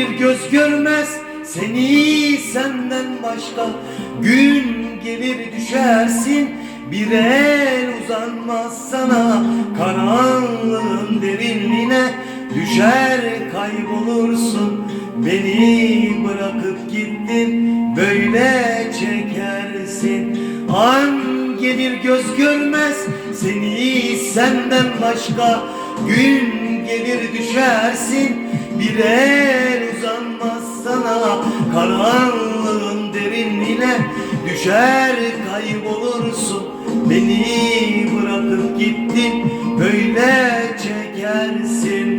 Gelir göz görmez seni senden başka Gün gelir düşersin. Bir el uzanmaz sana Karanlığın derinliğine düşer kaybolursun. Beni bırakıp gittin böyle çekersin. An gelir göz görmez seni senden başka Gün gelir düşersin. Bir el Karanlığın derinliğine düşer kaybolursun. Beni bırakıp gittin böyle çekersin